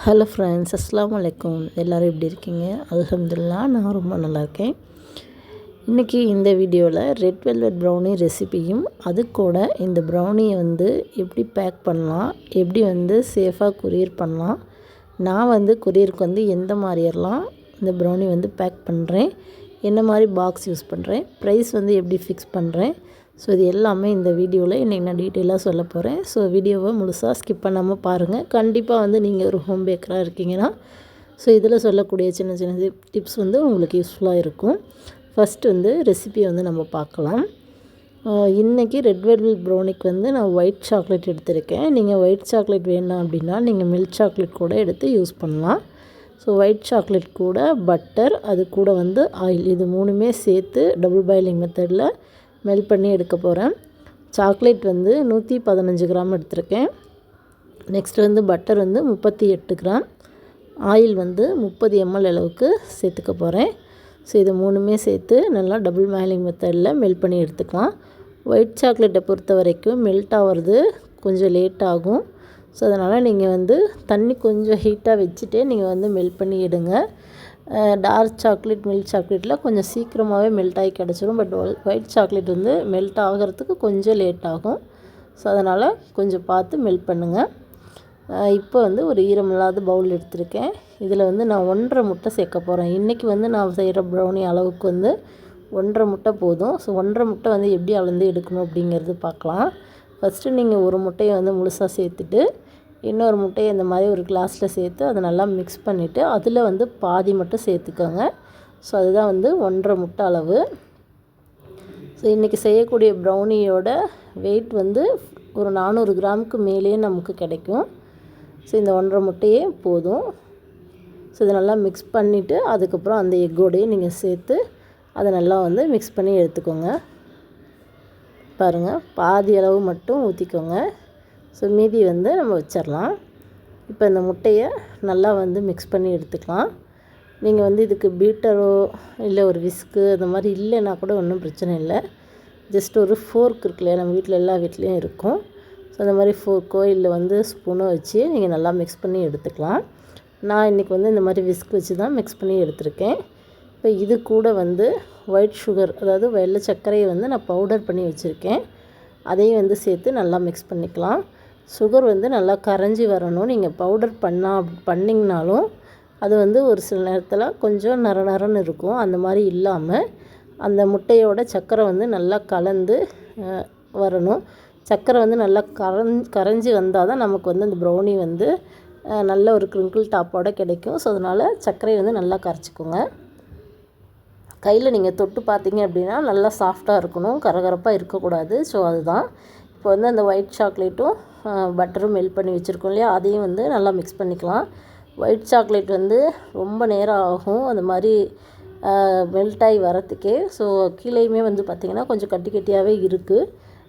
Hello friends அஸ்லாம் வலைக்கம் எல்லோரும் எப்படி இருக்கீங்க? அலமதுல்லா நான் ரொம்ப நல்லா இருக்கேன். இன்றைக்கி இந்த வீடியோவில் ரெட் வெல்வெட் ப்ரௌனி ரெசிபியும் அது கூட இந்த ப்ரௌனியை வந்து எப்படி பேக் பண்ணலாம் எப்படி வந்து சேஃபாக கொரியர் பண்ணலாம் நான் வந்து கொரியருக்கு வந்து எந்த மாதிரியெல்லாம் இந்த ப்ரௌனி வந்து பேக் பண்ணுறேன் என்ன மாதிரி பாக்ஸ் யூஸ் பண்ணுறேன் ப்ரைஸ் வந்து எப்படி ஃபிக்ஸ் பண்ணுறேன் ஸோ இது எல்லாமே இந்த வீடியோவில் இன்றைக்கி நான் டீட்டெயிலாக சொல்ல போகிறேன் ஸோ வீடியோவை முழுசாக ஸ்கிப் பண்ணாமல் பாருங்கள் கண்டிப்பாக வந்து நீங்கள் ஒரு ஹோம் பேக்கராக இருக்கீங்கன்னா ஸோ இதில் சொல்லக்கூடிய சின்ன சின்ன டிப்ஸ் வந்து உங்களுக்கு யூஸ்ஃபுல்லாக இருக்கும். ஃபஸ்ட் வந்து ரெசிபியை வந்து நம்ம பார்க்கலாம். இன்றைக்கி ரெட் வெல்வெட் ப்ரௌனிக்கு வந்து நான் ஒயிட் சாக்லேட் எடுத்திருக்கேன். நீங்கள் ஒயிட் சாக்லேட் வேணாம் அப்படின்னா நீங்கள் மில்க் சாக்லேட் கூட எடுத்து யூஸ் பண்ணலாம். ஸோ ஒயிட் சாக்லேட் கூட பட்டர் அது கூட வந்து ஆயில் இது மூணுமே சேர்த்து டபுள் பாயிலிங் மெத்தடில் மெல்ட் பண்ணி எடுக்க போகிறேன் சாக்லேட் வந்து நூற்றி பதினஞ்சு கிராம் எடுத்திருக்கேன். நெக்ஸ்ட் வந்து பட்டர் வந்து முப்பத்தி எட்டு கிராம். ஆயில் வந்து முப்பது எம்எல் அளவுக்கு சேர்த்துக்க போகிறேன் ஸோ இது மூணுமே சேர்த்து நல்லா டபுள் மேலிங் மெத்தடில் மெல்ட் பண்ணி எடுத்துக்கலாம். ஒயிட் சாக்லேட்டை பொறுத்த வரைக்கும் மெல்ட் ஆகிறது கொஞ்சம் லேட் ஆகும். ஸோ அதனால் நீங்கள் வந்து தண்ணி கொஞ்சம் ஹீட்டாக வச்சுட்டே நீங்கள் வந்து மெல்ட் பண்ணி எடுங்க. டார்க் சாக்லேட் மில்க் சாக்லேட்டில் கொஞ்சம் சீக்கிரமாகவே மெல்ட் ஆகி கிடச்சிரும். பட் ஒயிட் சாக்லேட் வந்து மெல்ட் ஆகிறதுக்கு கொஞ்சம் லேட் ஆகும். ஸோ அதனால் கொஞ்சம் பார்த்து மெல்ட் பண்ணுங்கள் இப்போ வந்து ஒரு ஈரமில்லாத பவுல் எடுத்திருக்கேன். இதில் வந்து நான் ஒன்றரை முட்டை சேர்க்க போகிறேன் இன்றைக்கி வந்து நான் செய்கிற ப்ரௌனி அளவுக்கு வந்து ஒன்றரை முட்டை போதும். ஸோ ஒன்றரை முட்டை வந்து எப்படி அளந்து எடுக்கணும் அப்படிங்கிறது பார்க்கலாம். ஃபஸ்ட்டு நீங்கள் ஒரு முட்டையை வந்து முழுசாக சேர்த்துட்டு இன்னொரு முட்டையை இந்த மாதிரி ஒரு கிளாஸில் சேர்த்து அதை நல்லா மிக்ஸ் பண்ணிவிட்டு அதில் வந்து பாதி மட்டும் சேர்த்துக்கோங்க. ஸோ அதுதான் வந்து ஒன்றரை முட்டை அளவு. ஸோ இன்றைக்கி செய்யக்கூடிய ப்ரௌனியோட வெயிட் வந்து ஒரு நானூறு கிராமுக்கு மேலேயே நமக்கு கிடைக்கும். ஸோ இந்த ஒன்றரை முட்டையே போதும். ஸோ இதை நல்லா மிக்ஸ் பண்ணிவிட்டு அதுக்கப்புறம் அந்த எக்கோடையே நீங்கள் சேர்த்து அதை நல்லா வந்து மிக்ஸ் பண்ணி எடுத்துக்கோங்க. பாருங்கள் பாதி அளவு மட்டும் ஊற்றிக்கோங்க ஸோ மீதி வந்து நம்ம வச்சிடலாம் இப்போ இந்த முட்டையை நல்லா வந்து மிக்ஸ் பண்ணி எடுத்துக்கலாம். நீங்கள் வந்து இதுக்கு பீட்டரோ இல்லை ஒரு விஸ்க்கு அந்த மாதிரி இல்லைன்னா கூட ஒன்றும் பிரச்சனை இல்லை. ஜஸ்ட் ஒரு ஃபோர்க் இருக்கு இல்லையா? நம்ம வீட்டில் எல்லா வீட்லேயும் இருக்கும். ஸோ அந்த மாதிரி ஃபோர்க்கோ இல்லை வந்து ஸ்பூனோ வச்சு நீங்கள் நல்லா மிக்ஸ் பண்ணி எடுத்துக்கலாம். நான் இன்றைக்கி வந்து இந்த மாதிரி விஸ்க் வச்சு தான் மிக்ஸ் பண்ணி எடுத்திருக்கேன். இப்போ இது கூட வந்து ஒயிட் சுகர் அதாவது வெள்ளை சர்க்கரையை வந்து நான் பவுடர் பண்ணி வச்சுருக்கேன். அதையும் வந்து சேர்த்து நல்லா மிக்ஸ் பண்ணிக்கலாம். சுகர் வந்து நல்லா கரைஞ்சி வரணும். நீங்கள் பவுடர் பண்ணால் பண்ணிங்கனாலும் அது வந்து ஒரு சில நேரத்தில் கொஞ்சம் நர நரன்னு இருக்கும். அந்த மாதிரி இல்லாமல் அந்த முட்டையோட சர்க்கரை வந்து நல்லா கலந்து வரணும். சர்க்கரை வந்து நல்லா கரஞ் கரைஞ்சி வந்தால் தான் நமக்கு வந்து அந்த ப்ரௌனி வந்து நல்ல ஒரு க்ரிங்கிள் டாப்போடு கிடைக்கும். ஸோ அதனால் சர்க்கரையை வந்து நல்லா கரைச்சிக்கோங்க. கையில் நீங்கள் தொட்டு பார்த்தீங்க அப்படின்னா நல்லா சாஃப்டாக இருக்கணும். கரகரப்பாக இருக்கக்கூடாது. ஸோ அதுதான். இப்போ வந்து அந்த ஒயிட் சாக்லேட்டும் பட்டரும் மெல்ட் பண்ணி வச்சுருக்கோம் இல்லையா? அதையும் வந்து நல்லா மிக்ஸ் பண்ணிக்கலாம். ஒயிட் சாக்லேட் வந்து ரொம்ப நேரம் ஆகும். அந்த மாதிரி மெல்ட் ஆகி வரத்துக்கே ஸோ கீழேயுமே வந்து பார்த்திங்கன்னா கொஞ்சம் கட்டி கட்டியாகவே இருக்குது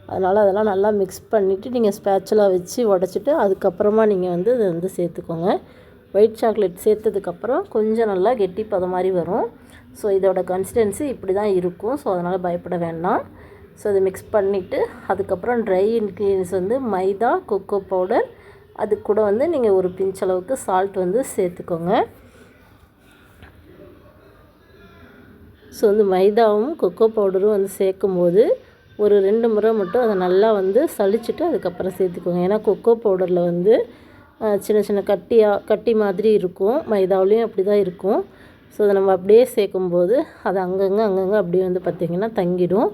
அதனால் அதெல்லாம் நல்லா மிக்ஸ் பண்ணிவிட்டு நீங்கள் ஸ்பேச்சலாக வச்சு உடச்சிட்டு அதுக்கப்புறமா நீங்கள் வந்து அதை வந்து சேர்த்துக்கோங்க. ஒயிட் சாக்லேட் சேர்த்ததுக்கப்புறம் கொஞ்சம் நல்லா கெட்டி பதம் மாதிரி வரும். ஸோ இதோட கன்சிஸ்டன்சி இப்படி தான் இருக்கும். ஸோ அதனால் பயப்பட வேண்டாம். ஸோ அதை மிக்ஸ் பண்ணிவிட்டு அதுக்கப்புறம் ட்ரை இன்க்ரீடியன்ஸ் வந்து மைதா கொக்கோ பவுடர் அது கூட வந்து நீங்கள் ஒரு பிஞ்ச் அளவுக்கு சால்ட் வந்து சேர்த்துக்கோங்க. ஸோ வந்து மைதாவும் கொக்கோ பவுடரும் வந்து சேர்க்கும் போது ஒரு ரெண்டு முறை மட்டும் அதை நல்லா வந்து சளிச்சுட்டு அதுக்கப்புறம் சேர்த்துக்கோங்க. ஏன்னா கொக்கோ பவுடரில் வந்து சின்ன சின்ன கட்டியாக கட்டி மாதிரி இருக்கும். மைதாவிலையும் அப்படி தான் இருக்கும். ஸோ அதை நம்ம அப்படியே சேர்க்கும்போது அது அங்கங்கே அங்கங்கே அப்படியே வந்து பார்த்திங்கன்னா தங்கிடும்.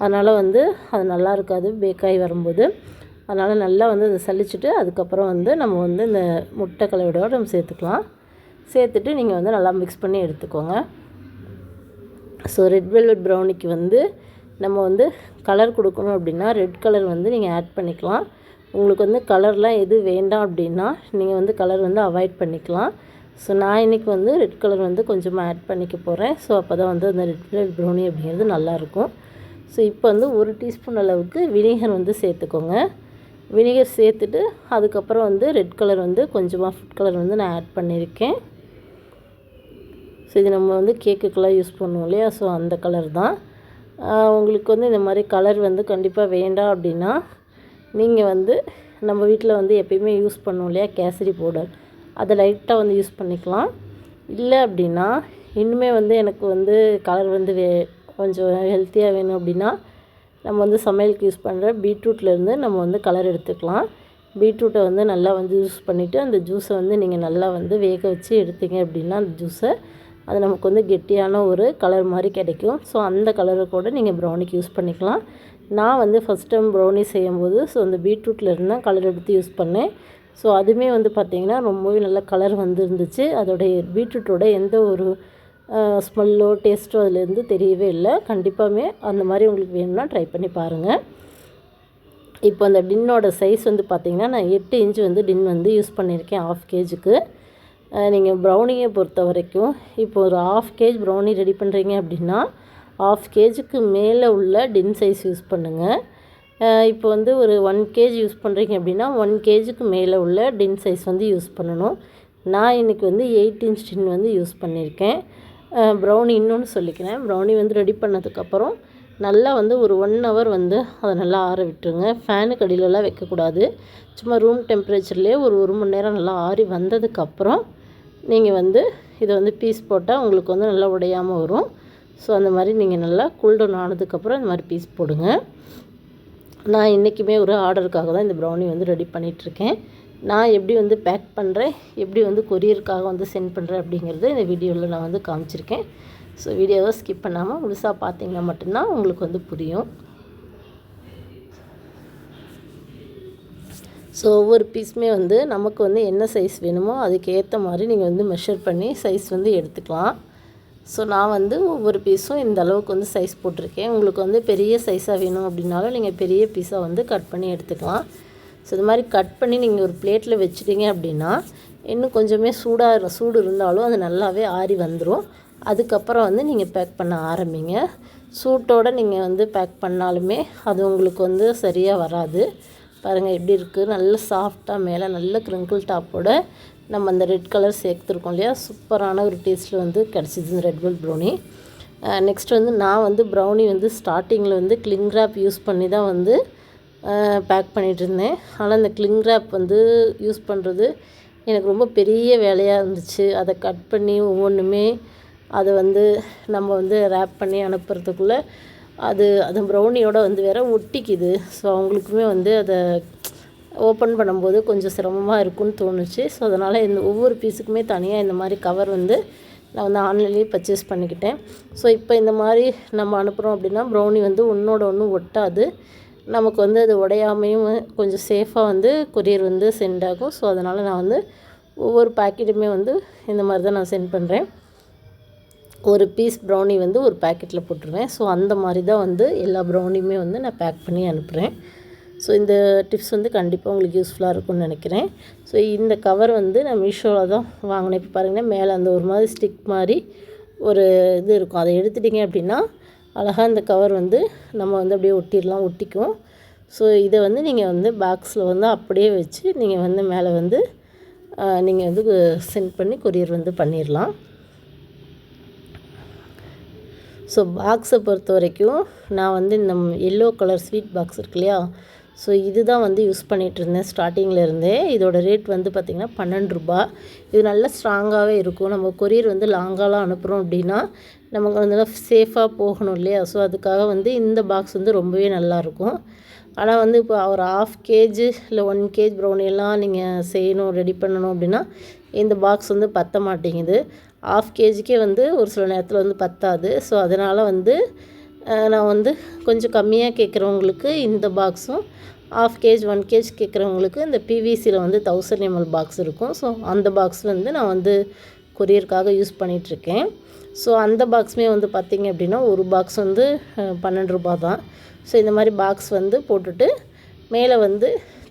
அதனால் வந்து அது நல்லா இருக்காது பேக்காகி வரும்போது. அதனால் நல்லா வந்து அதை சளிச்சுட்டு அதுக்கப்புறம் வந்து நம்ம வந்து இந்த முட்டை கலவையோடு நம்ம சேர்த்துக்கலாம். சேர்த்துட்டு நீங்கள் வந்து நல்லா மிக்ஸ் பண்ணி எடுத்துக்கோங்க. ஸோ ரெட் வெல்வெட் ப்ரௌனிக்கு வந்து நம்ம வந்து கலர் கொடுக்கணும் அப்படின்னா ரெட் கலர் வந்து நீங்கள் ஆட் பண்ணிக்கலாம். உங்களுக்கு வந்து கலர்லாம் எது வேண்டாம் அப்படின்னா நீங்கள் வந்து கலர் வந்து அவாய்ட் பண்ணிக்கலாம். ஸோ நான் இன்றைக்கி வந்து ரெட் கலர் வந்து கொஞ்சமாக ஆட் பண்ணிக்க போகிறேன் ஸோ அப்போ தான் வந்து அந்த ரெட் வெல்வெட் ப்ரௌனி அப்படிங்கிறது நல்லாயிருக்கும் ஸோ இப்போ வந்து ஒரு டீஸ்பூன் அளவுக்கு வினிகர் வந்து சேர்த்துக்கோங்க. வினிகர் சேர்த்துட்டு அதுக்கப்புறம் வந்து ரெட் கலர் வந்து கொஞ்சமாக ஃபுட் கலர் வந்து நான் ஆட் பண்ணியிருக்கேன் ஸோ இது நம்ம வந்து கேக்குக்கெல்லாம் யூஸ் பண்ணுவோம் இல்லையா? ஸோ அந்த கலர் தான். உங்களுக்கு வந்து இந்த மாதிரி கலர் வந்து கண்டிப்பாக வேண்டாம் அப்படின்னா நீங்கள் வந்து நம்ம வீட்டில் வந்து எப்பயுமே யூஸ் பண்ணுவோம் இல்லையா? கேசரி பவுடர் அதை லைட்டாக வந்து யூஸ் பண்ணிக்கலாம். இல்லை அப்படின்னா இன்னுமே வந்து எனக்கு வந்து கலர் வந்து வே கொஞ்சம் ஹெல்த்தியாக வேணும் அப்படின்னா நம்ம வந்து சமையலுக்கு யூஸ் பண்ணுற பீட்ரூட்லேருந்து நம்ம வந்து கலர் எடுத்துக்கலாம். பீட்ரூட்டை வந்து நல்லா வந்து யூஸ் பண்ணிவிட்டு அந்த ஜூஸை வந்து நீங்கள் நல்லா வந்து வேக வச்சு எடுத்தீங்க அப்படின்னா அந்த ஜூஸை அது நமக்கு வந்து கெட்டியான ஒரு கலர் மாதிரி கிடைக்கும். ஸோ அந்த கலரை கூட நீங்கள் ப்ரௌனிக்கு யூஸ் பண்ணிக்கலாம். நான் வந்து ஃபஸ்ட் டைம் ப்ரௌனி செய்யும்போது ஸோ அந்த பீட்ரூட்டில் இருந்தால் கலர் எடுத்து யூஸ் பண்ணேன். ஸோ அதுவுமே வந்து பார்த்திங்கன்னா ரொம்பவே நல்ல கலர் வந்துருந்துச்சு அதோடைய பீட்ரூட்டோட எந்த ஒரு ஸ்மெல்லோ டேஸ்ட்டோ அதுலேருந்து தெரியவே இல்லை. கண்டிப்பாகவே அந்த மாதிரி உங்களுக்கு வேணும்னா ட்ரை பண்ணி பாருங்கள் இப்போ அந்த டின்னோட சைஸ் வந்து பார்த்திங்கன்னா நான் எட்டு இன்ச்சு வந்து டின் வந்து யூஸ் பண்ணியிருக்கேன் ஆஃப் கேஜுக்கு நீங்கள் ப்ரௌனியை பொறுத்த வரைக்கும் இப்போ ஒரு ஆஃப் கேஜ் ப்ரௌனி ரெடி பண்ணுறீங்க அப்படின்னா ஆஃப் கேஜுக்கு மேலே உள்ள டின் சைஸ் யூஸ் பண்ணுங்கள் இப்போ வந்து ஒரு ஒன் கேஜி யூஸ் பண்ணுறீங்க அப்படின்னா ஒன் கேஜுக்கு மேலே உள்ள டின் சைஸ் வந்து யூஸ் பண்ணணும். நான் இன்றைக்கி வந்து எயிட் இன்ச் டின் வந்து யூஸ் பண்ணியிருக்கேன். ப்ரௌனி இன்னொன்று சொல்லிக்கிறேன். ப்ரௌனி வந்து ரெடி பண்ணதுக்கப்புறம் நல்லா வந்து ஒரு ஒன் ஹவர் வந்து அதை நல்லா ஆற விட்டுருங்க. ஃபேனுக்கு அடியிலலாம் வைக்கக்கூடாது. சும்மா ரூம் டெம்பரேச்சர்லேயே ஒரு ஒரு மணி நேரம் நல்லா ஆறி வந்ததுக்கப்புறம் நீங்கள் வந்து இதை வந்து பீஸ் போட்டால் உங்களுக்கு வந்து நல்லா உடையாமல் வரும். ஸோ அந்த மாதிரி நீங்கள் நல்லா கூல்டவுன் ஆனதுக்கப்புறம் இந்த மாதிரி பீஸ் போடுங்க. நான் இன்றைக்குமே ஒரு ஆர்டருக்காக தான் இந்த ப்ரௌனி வந்து ரெடி பண்ணிகிட்ருக்கேன் நான் எப்படி வந்து பேக் பண்ணுறேன் எப்படி வந்து கொரியருக்காக வந்து சென்ட் பண்ணுறேன் அப்படிங்கிறது இந்த வீடியோவில் நான் வந்து காமிச்சிருக்கேன். ஸோ வீடியோவை ஸ்கிப் பண்ணாமல் முழுசாக பார்த்தீங்கன்னா மட்டும்தான் உங்களுக்கு வந்து புரியும். ஸோ ஒவ்வொரு பீஸுமே வந்து நமக்கு வந்து என்ன சைஸ் வேணுமோ அதுக்கேற்ற மாதிரி நீங்கள் வந்து மெஷர் பண்ணி சைஸ் வந்து எடுத்துக்கலாம். ஸோ நான் வந்து ஒவ்வொரு பீஸும் இந்த அளவுக்கு வந்து சைஸ் போட்டிருக்கேன். உங்களுக்கு வந்து பெரிய சைஸாக வேணும் அப்படின்னாலும் நீங்கள் பெரிய பீஸாக வந்து கட் பண்ணி எடுத்துக்கலாம். ஸோ இது மாதிரி கட் பண்ணி நீங்கள் ஒரு பிளேட்டில் வச்சுட்டீங்க அப்படின்னா இன்னும் கொஞ்சமே சூடாக சூடு இருந்தாலும் அது நல்லாவே ஆறி வந்துடும் அதுக்கப்புறம் வந்து நீங்கள் பேக் பண்ண ஆரம்பிங்க. சூட்டோடு நீங்கள் வந்து பேக் பண்ணாலுமே அது உங்களுக்கு வந்து சரியாக வராது. பாருங்கள் எப்படி இருக்குது நல்ல சாஃப்டாக மேலே நல்ல க்ரிங்கிள் டாப்போட நம்ம அந்த ரெட் கலர் சேர்த்துருக்கோம் இல்லையா? சூப்பரான ஒரு டேஸ்ட்டில் வந்து கிடச்சிது இந்த ரெட் வெல் ப்ரௌனி நெக்ஸ்ட் வந்து நான் வந்து ப்ரௌனி வந்து ஸ்டார்டிங்கில் வந்து கிளிங் ரேப் யூஸ் பண்ணி தான் வந்து பேக் பண்ணிகிட்டு இருந்தேன் ஆனால் இந்த கிளிங் ரேப் வந்து யூஸ் பண்ணுறது எனக்கு ரொம்ப பெரிய வேலையாக இருந்துச்சு. அதை கட் பண்ணி ஒவ்வொன்றுமே அதை வந்து நம்ம வந்து ரேப் பண்ணி அனுப்புறதுக்குள்ளே அது அது ப்ரௌனியோட வந்து வேறு ஒட்டிக்குது. ஸோ அவங்களுக்குமே வந்து அதை ஓப்பன் பண்ணும்போது கொஞ்சம் சிரமமாக இருக்கும்னு தோணுச்சு. ஸோ அதனால் இந்த ஒவ்வொரு பீஸுக்குமே தனியாக இந்த மாதிரி கவர் வந்து நான் வந்து ஆன்லைன்லேயே பர்ச்சேஸ் பண்ணிக்கிட்டேன். ஸோ இப்போ இந்த மாதிரி நம்ம அனுப்புகிறோம் அப்படின்னா ப்ரௌனி வந்து ஒன்றோட ஒன்று ஒட்டாது. நமக்கு வந்து அது உடையாமையும் கொஞ்சம் சேஃபாக வந்து கொரியர் வந்து சென்ட் ஆகும். ஸோ அதனால் நான் வந்து ஒவ்வொரு பேக்கெட்டுமே வந்து இந்த மாதிரி தான் நான் சென்ட் பண்ணுறேன் ஒரு பீஸ் ப்ரௌனி வந்து ஒரு பேக்கெட்டில் போட்டுருவேன். ஸோ அந்த மாதிரி தான் வந்து எல்லா ப்ரௌனியுமே வந்து நான் பேக் பண்ணி அனுப்புகிறேன் ஸோ இந்த டிப்ஸ் வந்து கண்டிப்பாக உங்களுக்கு யூஸ்ஃபுல்லாக இருக்கும்னு நினைக்கிறேன். ஸோ இந்த கவர் வந்து நான் மீஷோவில் தான் வாங்கினேன். இப்போ பாருங்கன்னா மேலே அந்த ஒரு மாதிரி ஸ்டிக் மாதிரி ஒரு இது இருக்கும். அதை எடுத்துட்டிங்க அப்படின்னா அழகாக இந்த கவர் வந்து நம்ம வந்து அப்படியே ஒட்டிடலாம் ஒட்டிக்கும் ஸோ இதை வந்து நீங்கள் வந்து பாக்ஸில் வந்து அப்படியே வச்சு நீங்கள் வந்து மேலே வந்து நீங்கள் வந்து சென்ட் பண்ணி கொரியர் வந்து பண்ணிடலாம். ஸோ பாக்ஸை பொறுத்த வரைக்கும் நான் வந்து இந்த எல்லோ கலர் ஸ்வீட் பாக்ஸ் இருக்கு இல்லையா ஸோ இது தான் வந்து யூஸ் பண்ணிகிட்டு இருந்தேன் இதோட ரேட் வந்து பார்த்திங்கன்னா பன்னெண்டு ரூபா. இது நல்ல ஸ்ட்ராங்காகவே இருக்கும். நம்ம கொரியர் வந்து லாங்காலாம் அனுப்புகிறோம் அப்படின்னா நமக்கு வந்து சேஃபாக போகணும் இல்லையா? ஸோ அதுக்காக வந்து இந்த பாக்ஸ் வந்து ரொம்பவே நல்லாயிருக்கும் ஆனால் வந்து இப்போ ஒரு ஆஃப் கேஜி இல்லை ஒன் கேஜ் ப்ரௌனியெல்லாம் நீங்கள் செய்யணும் ரெடி பண்ணணும் அப்படின்னா இந்த பாக்ஸ் வந்து பற்ற மாட்டேங்குது. ஆஃப் கேஜிக்கே வந்து ஒரு சில நேரத்தில் வந்து பத்தாது. ஸோ அதனால் வந்து நான் வந்து கொஞ்சம் கம்மியாக கேட்குறவங்களுக்கு இந்த பாக்ஸும் ஆஃப் கேஜ் ஒன் கேஜ் கேட்குறவங்களுக்கு இந்த பிவிசியில் வந்து தௌசண்ட் எம்எல் பாக்ஸ் இருக்கும். ஸோ அந்த பாக்ஸ் வந்து நான் வந்து கொரியருக்காக யூஸ் பண்ணிகிட்ருக்கேன் ஸோ அந்த பாக்ஸுமே வந்து பார்த்திங்க அப்படின்னா ஒரு பாக்ஸ் வந்து பன்னெண்டு ரூபா தான். ஸோ இந்த மாதிரி பாக்ஸ் வந்து போட்டுட்டு மேலே வந்து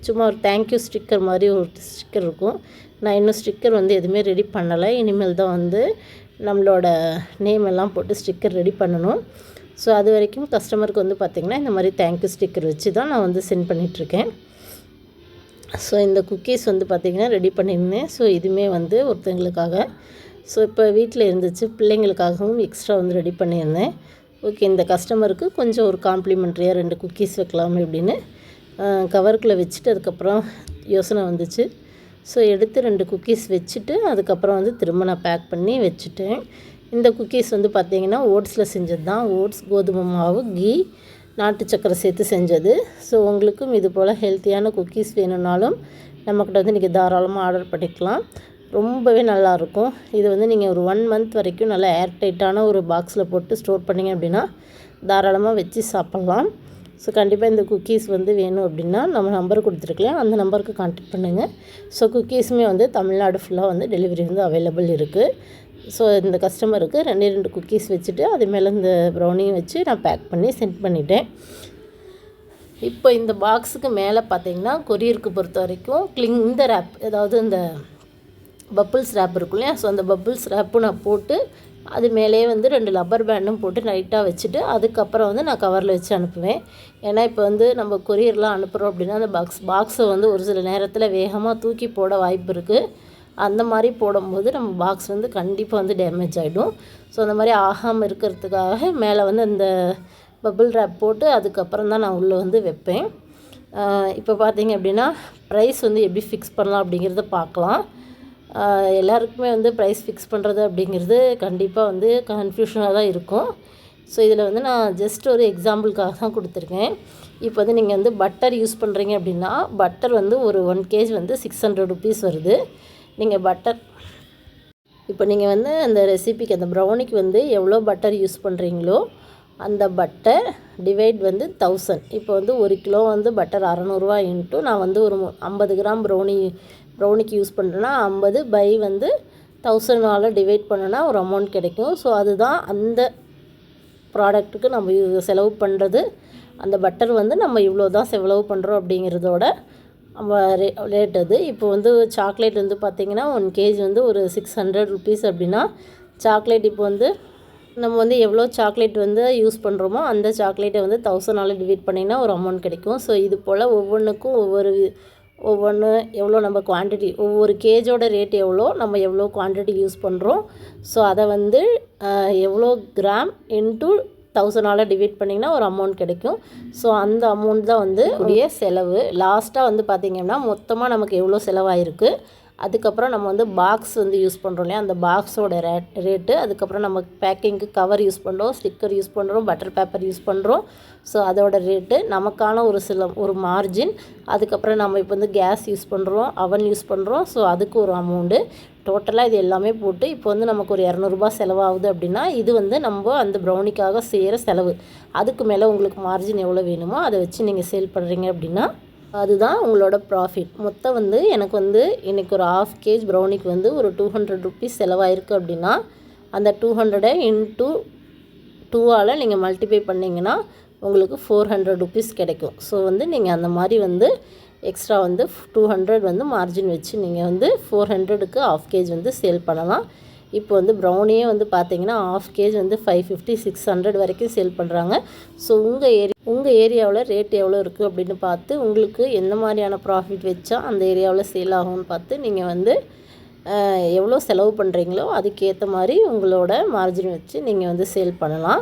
சும்மா ஒரு தேங்க்யூ ஸ்டிக்கர் மாதிரி ஒரு ஸ்டிக்கர் இருக்கும். நான் இன்னும் ஸ்டிக்கர் வந்து எதுவுமே ரெடி பண்ணலை. இனிமேல் தான் வந்து நம்மளோட நேம் எல்லாம் போட்டு ஸ்டிக்கர் ரெடி பண்ணணும். ஸோ அது வரைக்கும் கஸ்டமருக்கு வந்து பார்த்திங்கன்னா இந்த மாதிரி தேங்க்யூ ஸ்டிக்கர் வச்சு தான் நான் வந்து சென்ட் பண்ணிகிட்ருக்கேன் ஸோ இந்த குக்கீஸ் வந்து பார்த்திங்கன்னா ரெடி பண்ணியிருந்தேன். ஸோ இதுவுமே வந்து ஒருத்தங்களுக்காக. ஸோ இப்போ வீட்டில் இருந்துச்சு பிள்ளைங்களுக்காகவும் எக்ஸ்ட்ரா வந்து ரெடி பண்ணியிருந்தேன். ஓகே இந்த கஸ்டமருக்கு கொஞ்சம் ஒரு காம்ப்ளிமெண்ட்ரியாக ரெண்டு குக்கீஸ் வைக்கலாம் அப்படின்னு கவருக்குள்ளே வச்சுட்டு அதுக்கப்புறம் யோசனை வந்துச்சு. ஸோ எடுத்து ரெண்டு குக்கீஸ் வச்சுட்டு அதுக்கப்புறம் வந்து திரும்ப நான் பேக் பண்ணி வச்சுட்டேன். இந்த குக்கீஸ் வந்து பார்த்திங்கன்னா ஓட்ஸில் செஞ்சது தான். ஓட்ஸ் கோதுமை மாவு கீ நாட்டு சக்கரை சேர்த்து செஞ்சது. ஸோ உங்களுக்கும் இது போல் ஹெல்த்தியான குக்கீஸ் வேணும்னாலும் நம்மக்கிட்ட வந்து நீங்கள் தாராளமாக ஆர்டர் பண்ணிக்கலாம். ரொம்பவே நல்லாயிருக்கும் இது வந்து நீங்கள் ஒரு ஒன் மந்த் வரைக்கும் நல்லா ஏர் டைட்டான ஒரு பாக்ஸில் போட்டு ஸ்டோர் பண்ணிங்க அப்படின்னா தாராளமாக வச்சு சாப்பிட்லாம். ஸோ கண்டிப்பாக இந்த குக்கீஸ் வந்து வேணும் அப்படின்னா நம்ம நம்பர் கொடுத்துருக்கலாம். அந்த நம்பருக்கு கான்டாக்ட் பண்ணுங்கள் ஸோ குக்கீஸுமே வந்து தமிழ்நாடு ஃபுல்லாக வந்து டெலிவரி வந்து அவைலபிள் இருக்குது ஸோ இந்த கஸ்டமருக்கு ரெண்டு ரெண்டு குக்கீஸ் வச்சுட்டு அது மேலே இந்த ப்ரௌனியும் வச்சு நான் பேக் பண்ணி சென்ட் பண்ணிட்டேன். இப்போ இந்த பாக்ஸுக்கு மேலே பார்த்தீங்கன்னா கொரியருக்கு பொறுத்த வரைக்கும் கிளிங் இந்த ரேப் ஏதாவது இந்த பப்புள்ஸ் ரேப் இருக்கும் இல்லையா? ஸோ அந்த பப்புள்ஸ் ரேப்பும் நான் போட்டு அது மேலேயே வந்து ரெண்டு லப்பர் பேண்டும் போட்டு லைட்டாக வச்சுட்டு அதுக்கப்புறம் வந்து நான் கவரில் வச்சு அனுப்புவேன். ஏன்னா இப்போ வந்து நம்ம கொரியர்லாம் அனுப்புகிறோம் அப்படின்னா அந்த பாக்ஸ் பாக்ஸை வந்து ஒரு சில நேரத்தில் வேகமாக தூக்கி போட வாய்ப்பு இருக்குது அந்த மாதிரி போடும்போது நம்ம பாக்ஸ் வந்து கண்டிப்பாக வந்து டேமேஜ் ஆகிடும் ஸோ அந்த மாதிரி ஆகாமல் இருக்கிறதுக்காக மேலே வந்து அந்த பபிள் ரேப் போட்டு அதுக்கப்புறம் தான் நான் உள்ளே வந்து வைப்பேன். இப்போ பார்த்தீங்க அப்படின்னா ப்ரைஸ் வந்து எப்படி ஃபிக்ஸ் பண்ணலாம் அப்படிங்கிறத பார்க்கலாம் எல்லாருக்குமே வந்து ப்ரைஸ் ஃபிக்ஸ் பண்ணுறது அப்படிங்கிறது கண்டிப்பாக வந்து கன்ஃபியூஷனாக தான் இருக்கும். ஸோ இதில் வந்து நான் ஜஸ்ட் ஒரு எக்ஸாம்பிளுக்காக தான் கொடுத்துருக்கேன். இப்போ வந்து நீங்கள் வந்து பட்டர் யூஸ் பண்ணுறீங்க அப்படின்னா பட்டர் வந்து ஒரு ஒன் கேஜி வந்து சிக்ஸ் ஹண்ட்ரட் ருபீஸ் வருது. நீங்கள் பட்டர் இப்போ நீங்கள் வந்து அந்த ரெசிபிக்கு அந்த ப்ரௌனிக்கு வந்து எவ்வளோ பட்டர் யூஸ் பண்ணுறீங்களோ அந்த பட்டர் டிவைட் வந்து தௌசண்ட் இப்போ வந்து ஒரு கிலோ வந்து பட்டர் அறநூறுவா இன்ட்டு நான் வந்து ஒரு ஐம்பது கிராம் ப்ரௌனி ப்ரௌனிக்கு யூஸ் பண்ணுறேன்னா ஐம்பது பை வந்து தௌசண்ட்னால் டிவைட் பண்ணனா ஒரு அமௌண்ட் கிடைக்கும். ஸோ அதுதான் அந்த ப்ராடக்ட்டுக்கு நம்ம செலவு பண்ணுறது அந்த பட்டர் வந்து நம்ம இவ்வளோ தான் செலவு பண்ணுறோம் அப்படிங்கிறதோட ரே ரேட் அது. இப்போ வந்து சாக்லேட் வந்து பார்த்திங்கன்னா ஒன் கேஜி வந்து ஒரு சிக்ஸ் ஹண்ட்ரட் ருபீஸ் அப்படின்னா சாக்லேட் இப்போ வந்து நம்ம வந்து எவ்வளோ சாக்லேட் வந்து யூஸ் பண்ணுறோமோ அந்த சாக்லேட்டை வந்து தௌசண்ட்னால டிவைட் பண்ணிங்கன்னா ஒரு அமௌண்ட் கிடைக்கும். ஸோ இது போல் ஒவ்வொன்றுக்கும் ஒவ்வொரு ஒவ்வொன்று எவ்வளோ நம்ம குவான்டிட்டி ஒவ்வொரு கேஜோட ரேட் எவ்வளோ நம்ம எவ்வளோ குவான்டிட்டி யூஸ் பண்ணுறோம் ஸோ அதை வந்து எவ்வளோ கிராம் இன்ட்டு தௌசண்டால் டிவைட் பண்ணிங்கன்னா ஒரு அமௌண்ட் கிடைக்கும். ஸோ அந்த அமௌண்ட் தான் வந்து உடைய செலவு. லாஸ்ட்டாக வந்து பார்த்திங்கன்னா மொத்தமாக நமக்கு எவ்வளோ செலவாயிருக்கு? அதுக்கப்புறம் நம்ம வந்து பாக்ஸ் வந்து யூஸ் பண்ணுறோம் இல்லையா? அந்த பாக்ஸோட ரேட் ரேட்டு அதுக்கப்புறம் நம்ம பேக்கிங்க்கு கவர் யூஸ் பண்ணுறோம் ஸ்டிக்கர் யூஸ் பண்ணுறோம் பட்டர் பேப்பர் யூஸ் பண்ணுறோம் ஸோ அதோட ரேட்டு நமக்கான ஒரு சில ஒரு மார்ஜின் அதுக்கப்புறம் நம்ம இப்போ வந்து கேஸ் யூஸ் பண்ணுறோம் அவன் யூஸ் பண்ணுறோம் ஸோ அதுக்கு ஒரு அமௌண்ட்டு டோட்டலாக இது எல்லாமே போட்டு இப்போ வந்து நமக்கு ஒரு இரநூறுபா செலவாகுது அப்படின்னா இது வந்து நம்ம அந்த ப்ரௌனிக்காக செய்கிற செலவு. அதுக்கு மேலே உங்களுக்கு மார்ஜின் எவ்வளோ வேணுமோ அதை வச்சு நீங்கள் சேல் பண்ணுறீங்க அப்படின்னா அதுதான் உங்களோட ப்ராஃபிட் மொத்தம் வந்து எனக்கு வந்து இன்றைக்கி ஒரு ஆஃப் கேஜ் ப்ரௌனிக்கு வந்து ஒரு டூ ஹண்ட்ரட் ருபீஸ் செலவாயிருக்கு அப்படின்னா அந்த டூ ஹண்ட்ரடை இன்டூ டூவால் நீங்கள் மல்டிப்ளை பண்ணிங்கன்னா உங்களுக்கு ஃபோர் ஹண்ட்ரட் ருபீஸ் கிடைக்கும். ஸோ வந்து நீங்கள் அந்த மாதிரி வந்து எக்ஸ்ட்ரா வந்து டூ ஹண்ட்ரட் வந்து மார்ஜின் வச்சு நீங்கள் வந்து ஃபோர் ஹண்ட்ரடுக்கு ஆஃப் கேஜ் வந்து சேல் பண்ணலாம். இப்போ வந்து ப்ரௌனியே வந்து பார்த்தீங்கன்னா ஆஃப் கேஜ் வந்து ஃபைவ் ஃபிஃப்டி சிக்ஸ் ஹண்ட்ரட் வரைக்கும் சேல் பண்ணுறாங்க ஸோ உங்கள் ஏரியா உங்கள் ஏரியாவில் ரேட் எவ்வளோ இருக்குது அப்படின்னு பார்த்து உங்களுக்கு எந்த மாதிரியான ப்ராஃபிட் வச்சா அந்த ஏரியாவில் சேல் ஆகும்னு பார்த்து நீங்கள் வந்து எவ்வளோ செலவு பண்ணுறீங்களோ அதுக்கேற்ற மாதிரி உங்களோட மார்ஜின் வச்சு நீங்கள் வந்து சேல் பண்ணலாம்.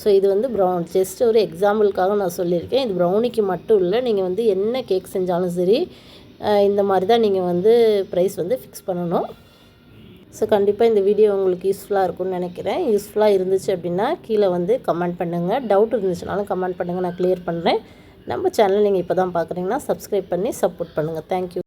ஸோ இது வந்து ப்ரௌன் ஜஸ்ட் ஒரு எக்ஸாம்பிளுக்காக நான் சொல்லியிருக்கேன். இது ப்ரௌனிக்கு மட்டும் இல்லை. நீங்கள் வந்து என்ன கேக் செஞ்சாலும் சரி இந்த மாதிரி தான் நீங்கள் வந்து ப்ரைஸ் வந்து ஃபிக்ஸ் பண்ணணும். ஸோ கண்டிப்பாக இந்த வீடியோ உங்களுக்கு யூஸ்ஃபுல்லாக இருக்கும்னு நினைக்கிறேன். யூஸ்ஃபுல்லாக இருந்துச்சு அப்படின்னா கீழே வந்து கமெண்ட் பண்ணுங்கள் டவுட் இருந்துச்சுனாலும் கமெண்ட் பண்ணுங்கள் நான் க்ளியர் பண்ணுறேன் நம்ம சேனல் நீங்கள் இப்போ தான் பார்க்குறீங்கன்னா சப்ஸ்கிரைப் பண்ணி சப்போர்ட் பண்ணுங்கள் தேங்க்யூ